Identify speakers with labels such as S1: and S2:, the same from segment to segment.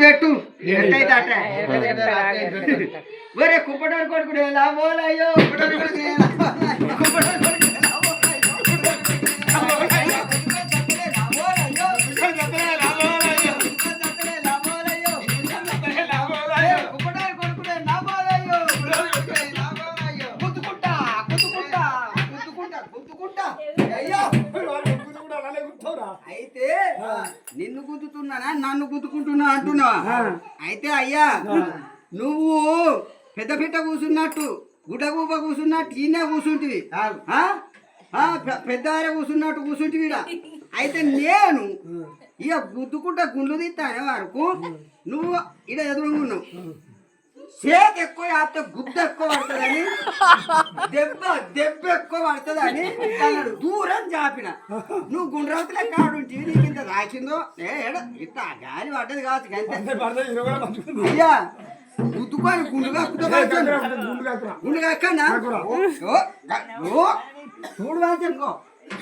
S1: పెట్టు. ఎట్టయితే అట్ట ఒరే కుప్పటారు కొడుకుడు ఎలా పోలయ్యో కుప్పటారు కొడుకు అయితే నిన్ను గుద్దుతున్నానా నన్ను గుద్దుకుంటున్నా అంటున్నావా అయితే అయ్యా నువ్వు పెద్ద పిట్ట కూర్చున్నట్టు గుడ్డగూప కూర్చున్నట్టు ఈయనే పె- పెద్ద ఆర కూర్చున్నట్టు కూర్చుంటివి ఈడ. అయితే నేను ఇక గుద్దుకుంటా గుండ్లు తీస్తానే వరకు నువ్వు ఇడ ఎదురుగున్నావు చేతి ఎక్కువ ఆపితే గుద్ద ఎక్కువ పడుతుందని దెబ్బ దెబ్బ ఎక్కువ పడుతుందని అన్నాడు. దూరం చాపిన. నువ్వు గుండ్రవతలే కాడుంటివి నీకు ఇంత రాసిందో? ఏ ఏడ? ఇంత గాలి పడ్డది కావచ్చు అంతే. అయ్యా గుద్దుకొని గుండు కాకుండా గుండు కాకన్నా చూడు వాచనుకో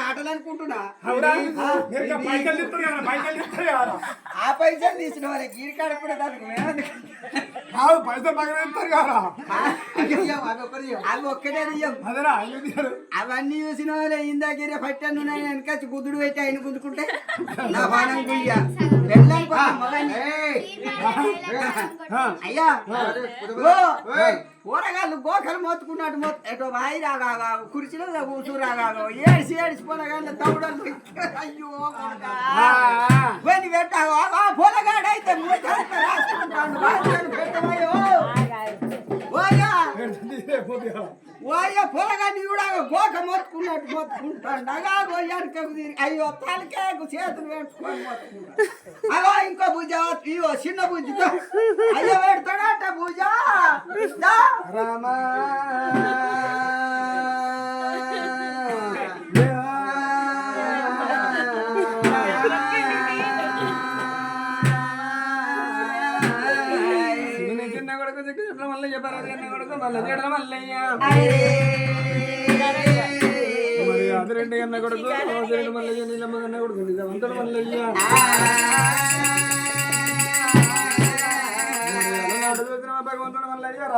S1: ఆటలు అనుకుంటున్నా? ఆ పైసలు తీసిన వాళ్ళకి గీరికాడ కూడా దానికి మేమందుకు అవి ఒక్కటే అవన్నీ చూసిన వాళ్ళే ఇందాక పట్టాను వెనక గుద్దుడు పెట్టి ఆయన గుద్దుకుంటే? నా బాణం గుయ్య. వెళ్ళాం అయ్యా. కూరగాయలు గోకలు మోతుకున్నట్టు మొత్తం ఎటో వాయి రాగా కుర్చీలో కూర్చు రాగా ఏడిసి ఏడిసి పోలగాళ్ళు తమ్ముడు అయ్యో. పోయి పెట్టావా. పొలగాడైతే పెట్టవయ్యో. ఓయ్యా పొలగాన్ని కూడా గోక మొత్తుకున్నట్టు మొత్తుకుంటాడు అగా గోయానికి అయ్యో తలకేకు చేతులు పెట్టుకొని మొత్తుకుంటాడు అగో ఇంకో భుజ ఇగో చిన్న భుజతో అయ్యో పెడతాడట భుజ దా.
S2: మల్లయ్య పరాది కొడుకు మల్ల మల్లయ్య మరి అది రెండు అన్న కొడుకు రెండు మల్లయ్య నీలమ్మ అన్న కొడుకు నిజమంతడు మల్లయ్య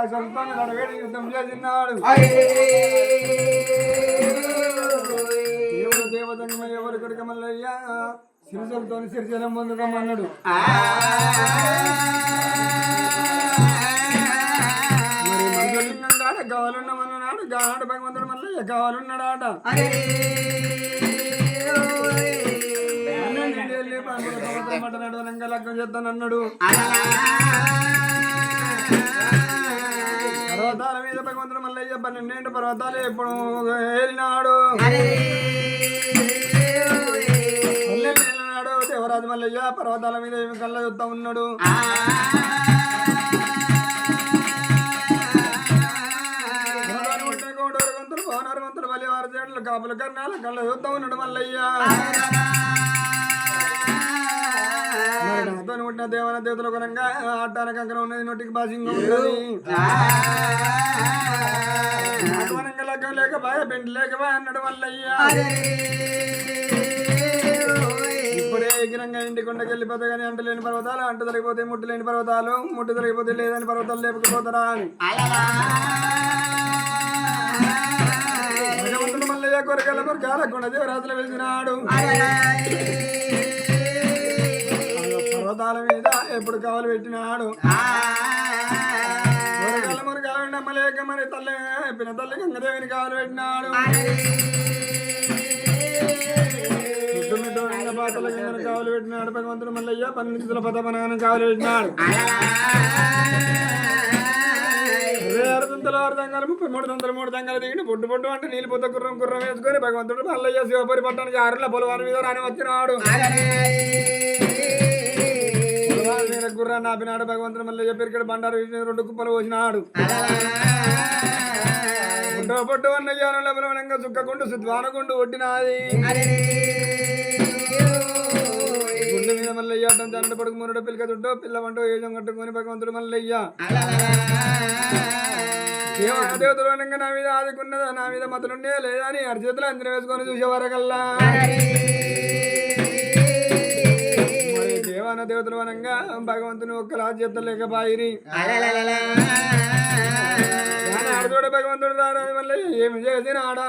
S2: యుద్ధం చేసినాడు దేవుడు దేవతంగమ ఎవరు కొడుక మల్లయ్య? సిరిసలతో సిరిజలం పొందుకోమన్నాడు. మరి మందులున్నాడు కావాలన్నామన్నాడు గానాడు భగవంతుడు మల్లయ్య కావాలన్నాడాట అన్నని లగ్గం చేద్దానన్నాడు పన్నెండు పర్వతాలు ఎప్పుడు ఏలినాడు. ఏలినాడు. దేవరాజు మల్లయ్య పర్వతాల మీద ఏమి కళ్ళ చూస్తా ఉన్నాడు. పర్వతాలు ఉంటే కోడూరు గొంతులు బలి వారి కాపుల కన్నాల కళ్ళ చూస్తా ఉన్నాడు మల్లయ్య. మరి నాతో ఉంటున్న దేవన దేవతల గుణంగా ఆటానికి అక్కడ ఉన్నది నోటికి బాసింగ్ ఉన్నది. నాటువనంగా లగ్గం లేక బాగా పెండి లేక బాగా అన్నాడు ఇప్పుడే ఎగిరంగా ఇంటి కొండకి వెళ్ళిపోతే కానీ అంట లేని పర్వతాలు అంట తొలగిపోతే ముట్టు లేని పర్వతాలు ముట్టు తొలగిపోతే లేదని పర్వతాలు లేకపోతారా అని. మల్లయ్య కొరకల కొరకాల కొండ దేవరాజులు వెలిసినాడు పర్వతాల మీద ఎప్పుడు కావాలి పెట్టినాడు? కొరకాల మురకాల నమ్మలేక మరి తల్లి పిన తల్లి గంగదేవిని కావాలి పెట్టినాడు. కింద కావాలి పెట్టినాడు. భగవంతుడు మల్లయ్య పన్నెండు పదమనాన్ని కావాలి పెట్టినాడు. దంతలు ఆరు దంగాలు ముప్పై మూడు దంతలు మూడు దంగాలు దిగిన పొట్టు పొట్టు అంటే నీళ్ళు పొద్దు గుర్రం గుర్రం వేసుకొని భగవంతుడు మల్లయ్య శివపురి పట్టణానికి ఆరుల పొలవారి మీద రాని వచ్చినాడు. పొలవారి మీద గుర్రాన్ని ఆపినాడు భగవంతుడు మల్లయ్య పెరికడు బండారు రెండు కుప్పలు పోసినాడు. పొట్టు పొట్టు అన్న జ్ఞానంలో బలవనంగా చుక్కకుండు సుద్వానకుండు ఒట్టినాది గుండె మీద మల్లయ్య అడ్డం జనడు పడుకు మునుడు పిల్లక చుట్టూ పిల్లవంటూ ఏజం కట్టుకొని భగవంతుడు మల్లయ్య దేవా దేవతలు అనగా నా మీద ఆదుకున్నదా నా మీద మతలుండే లేదా అని అరిచేతులు అంజన వేసుకొని చూసేవారకల్లా. దేవాన దేవతలు అనగా భగవంతుని ఒక్కలా చేతలేక బాయిరి ఆడచూడ భగవంతుడు రారా మళ్ళీ ఏమి చేసినాడా?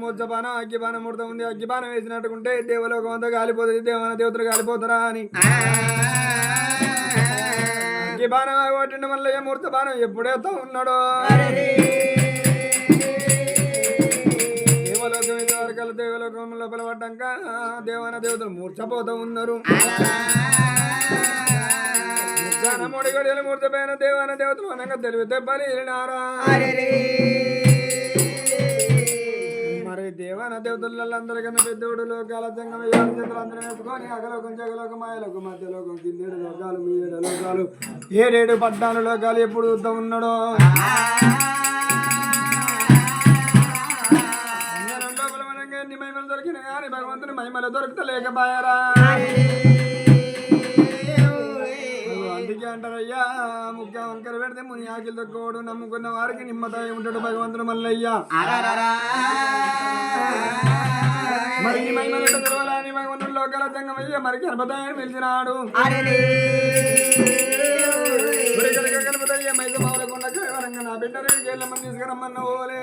S2: మూర్చపాన అగ్గిపాన ముడత ఉంది. అగ్గిపాన వేసినట్టుకుంటే దేవలోకం అంతా కాలిపోతుంది. దేవాన దేవతలు కాలిపోతారా అని. అగ్గిపాన కొట్టిన మళ్ళీ మూర్త బాణం ఎప్పుడేస్తా ఉన్నాడో లోపల పడ్డాక దేవాన దేవతలు మూర్చపోతూ ఉన్నారు. మూడు గడియలు మూర్చపోయిన దేవాన దేవతలు అనగా తెలివి దెబ్బలు వెళ్ళినారా మరి దేవాన దేవతలందరికన్నా పెద్దోడు లోకాల చేతులు అందరం వేసుకొని అగలోకం జగలోకం మాయలోకం మధ్యలోకం కిందేడు లోకాలు మీ ఏడు లోకాలు ఏడేడు పద్నాలుగు లోకాలు ఎప్పుడు ఉన్నాడో మహిమలు దొరకలేకపోయారా అందుకే అంటారయ్యా ముఖ్య వంకర పెడితే ముని ఆకిలు తక్కువడు నమ్ముకున్న వారికి నిమ్మతాయి ఉంటాడు భగవంతుడు మల్లయ్యా. మరి మహిమలు తెలవాలని భగవంతుడు లోకాల జంగమయ్య మరి గణపతాయని పిలిచినాడు. గణపతయ్య మైస మౌరకొండ కైవరంగా నా బిడ్డ రెండు మంది తీసుకురమ్మన్న ఓలే.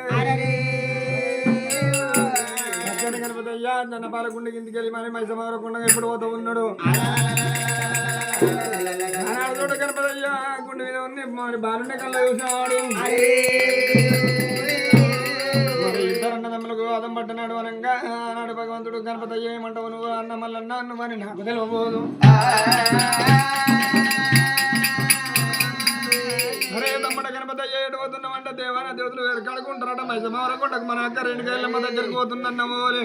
S2: అక్కడ నన్న జనపాలకుండ కిందికి వెళ్ళి మరి మైస మౌరకొండ ఎప్పుడు పోతా ఉన్నాడు. ఆనాడు చూడ గణపతయ్య గుండె మీద ఉంది. మరి బాలుండే కళ్ళ చూసినవాడు మరి అన్నదమ్ములకు అదం పట్టినాడు అనగా నాడు భగవంతుడు గణపతయ్య ఏమంటావు నువ్వు అన్న మల్లన్న నువ్వు అని నాకు తెలియబోదు. దేవాన దేవతలు వేరు కడుకుంటారట మైసమావర కొండకు మన అక్క రెండు గైళ్ళమ్మ దగ్గరికి పోతుందన్న మోలే.